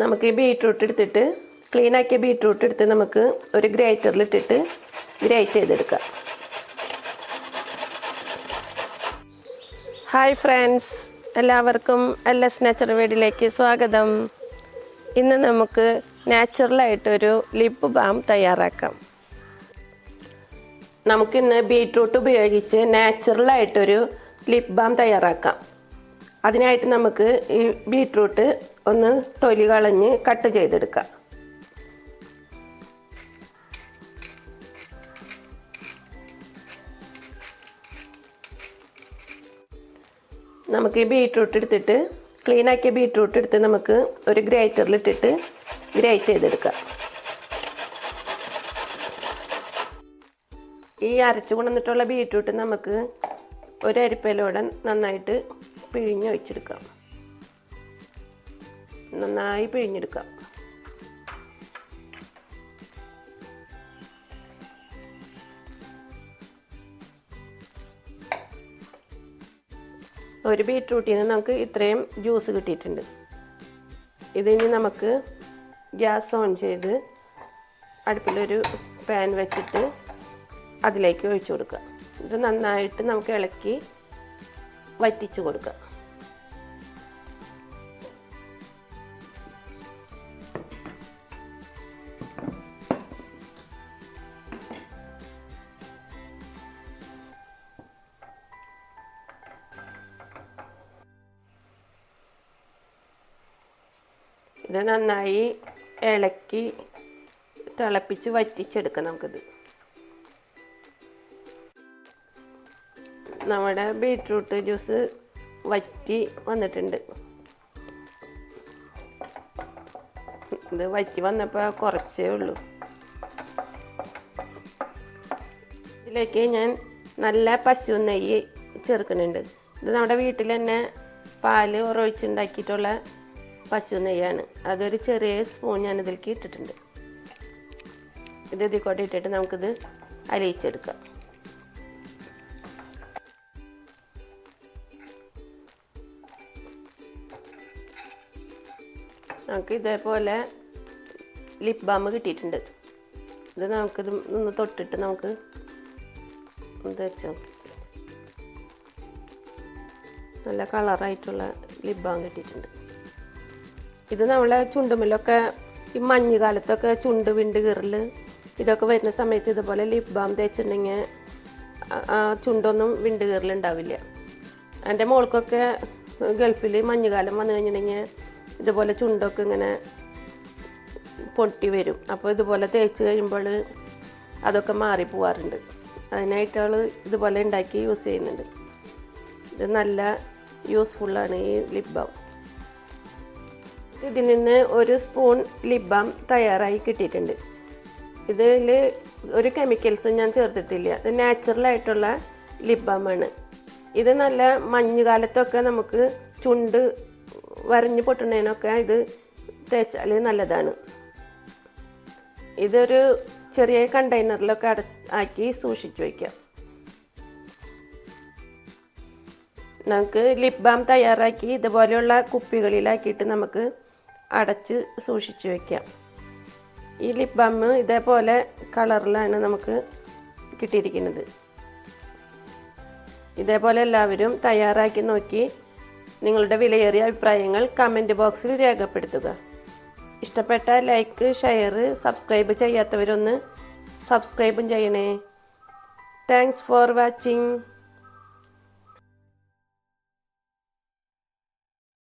നമുക്ക് ഈ ബീട്രൂട്ട് എടുത്തിട്ട് ക്ലീൻ ആക്കിയ ബീട്രൂട്ട് എടുത്ത് നമുക്ക് ഒരു ഗ്രേറ്ററിൽ ഇട്ടിട്ട് ഗ്രേറ്റ് ചെയ്തെടുക്കാം. ഹായ് ഫ്രണ്ട്സ് എല്ലാവർക്കും എൽ എസ് നാച്ചുറൽ വീടിലേക്ക് സ്വാഗതം. ഇന്ന് നമുക്ക് നാച്ചുറലായിട്ടൊരു ലിപ്പ് ബാം തയ്യാറാക്കാം. നമുക്കിന്ന് ബീട്രൂട്ട് ഉപയോഗിച്ച് നാച്ചുറലായിട്ടൊരു ലിപ് ബാം തയ്യാറാക്കാം. അതിനായിട്ട് നമുക്ക് ഈ ബീട്രൂട്ട് ഒന്ന് തൊലി കളഞ്ഞ് കട്ട് ചെയ്തെടുക്കുക. നമുക്ക് ഈ ബീട്രൂട്ട് എടുത്തിട്ട് ക്ലീൻ ആക്കിയ ബീട്രൂട്ട് എടുത്ത് നമുക്ക് ഒരു ഗ്രൈറ്ററിൽ ഇട്ടിട്ട് ഗ്രേറ്റ് ചെയ്തെടുക്കാം ഈ അരച്ചു കൊണ്ടുവന്നിട്ടുള്ള ബീട്രൂട്ട് നമുക്ക് ഒരു അരിപ്പയിലൂടെ നന്നായിട്ട് പിഴിഞ്ഞ് വെച്ചെടുക്കാം നന്നായി പിഴിഞ്ഞെടുക്കാം. ഒരു ബീട്രൂട്ടിൽ നിന്ന് നമുക്ക് ഇത്രയും ജ്യൂസ് കിട്ടിയിട്ടുണ്ട്. ഇതിനി നമുക്ക് ഗ്യാസ് ഓൺ ചെയ്ത് അടുപ്പിലൊരു പാൻ വെച്ചിട്ട് അതിലേക്ക് ഒഴിച്ചു കൊടുക്കുക ഇത് നന്നായിട്ട് നമുക്ക് ഇളക്കി വറ്റിച്ച് കൊടുക്കുക ഇത് നന്നായി ഇളക്കി തിളപ്പിച്ച് വറ്റിച്ചെടുക്കാം നമുക്കിത്. നമ്മുടെ ബീട്രൂട്ട് ജ്യൂസ് വറ്റി വന്നിട്ടുണ്ട്. ഇത് വറ്റി വന്നപ്പോൾ കുറച്ചേ ഉള്ളൂ. ഇതിലേക്ക് ഞാൻ നല്ല പശു നെയ്യ് ചേർക്കുന്നുണ്ട്. ഇത് നമ്മുടെ വീട്ടിൽ തന്നെ പാൽ ഉറവിച്ചുണ്ടാക്കിയിട്ടുള്ള പശു നെയ്യാണ് അതൊരു ചെറിയ സ്പൂൺ ഞാൻ ഇതിലേക്ക് ഇട്ടിട്ടുണ്ട്. ഇത് ഇതിൽ കൂടെ ഇട്ടിട്ട് നമുക്കിത് അലിയിച്ചെടുക്കാം. നമുക്ക് ഇതേപോലെ ലിപ് ബാം കിട്ടിയിട്ടുണ്ട്. ഇത് നമുക്കിത് ഒന്ന് തൊട്ടിട്ട് നമുക്ക് ഇത് വെച്ച് നോക്കി. നല്ല കളറായിട്ടുള്ള ലിപ് ബാം കിട്ടിയിട്ടുണ്ട്. ഇത് നമ്മളെ ചുണ്ടുമില്ലൊക്കെ ഈ മഞ്ഞ് കാലത്തൊക്കെ ചുണ്ട് വിണ്ട് കീറൽ ഇതൊക്കെ വരുന്ന സമയത്ത് ഇതുപോലെ ലിപ് ബാം തേച്ചിട്ടുണ്ടെങ്കിൽ ചുണ്ടൊന്നും വിണ്ട് കീറലുണ്ടാവില്ല. എന്റെ മോൾക്കൊക്കെ ഗൾഫിൽ മഞ്ഞുകാലം വന്നു കഴിഞ്ഞിട്ടുണ്ടെങ്കിൽ ഇതുപോലെ ചുണ്ടൊക്കെ ഇങ്ങനെ പൊട്ടി വരും. അപ്പോൾ ഇതുപോലെ തേച്ച് കഴിയുമ്പോൾ അതൊക്കെ മാറി പോവാറുണ്ട്. അതിനായിട്ട് അവൾ ഇതുപോലെ ഉണ്ടാക്കി യൂസ് ചെയ്യുന്നുണ്ട്. ഇത് നല്ല യൂസ്ഫുള്ളാണ് ഈ ലിപ് ബാം ഇതിൽ നിന്ന് ഒരു സ്പൂൺ ലിപ് ബാം തയ്യാറായി കിട്ടിയിട്ടുണ്ട്. ഇതിൽ ഒരു കെമിക്കൽസും ഞാൻ ചേർത്തിട്ടില്ല. ഇത് നാച്ചുറലായിട്ടുള്ള ലിപ് ബാമാണ് ഇത് നല്ല മഞ്ഞുകാലത്തൊക്കെ നമുക്ക് ചുണ്ട് വരഞ്ഞു പൊട്ടുന്നതിനൊക്കെ ഇത് തേച്ചാൽ നല്ലതാണ്. ഇതൊരു ചെറിയ കണ്ടെയ്നറിലൊക്കെ അട ആക്കി സൂക്ഷിച്ചു വയ്ക്കാം നമുക്ക് ലിപ് ബാം തയ്യാറാക്കി ഇതുപോലെയുള്ള കുപ്പികളിലാക്കിയിട്ട് നമുക്ക് അടച്ച് സൂക്ഷിച്ചു വയ്ക്കാം ഈ ലിപ് ബാം ഇതേപോലെ കളറിലാണ് നമുക്ക് കിട്ടിയിരിക്കുന്നത്. ഇതേപോലെ എല്ലാവരും തയ്യാറാക്കി നോക്കി നിങ്ങളുടെ വിലയേറിയ അഭിപ്രായങ്ങൾ കമന്റ് ബോക്സിൽ രേഖപ്പെടുത്തുക. ഇഷ്ടപ്പെട്ട ലൈക്ക് ഷെയർ സബ്സ്ക്രൈബ് ചെയ്യാത്തവരൊന്ന് സബ്സ്ക്രൈബും ചെയ്യണേ. Thanks for watching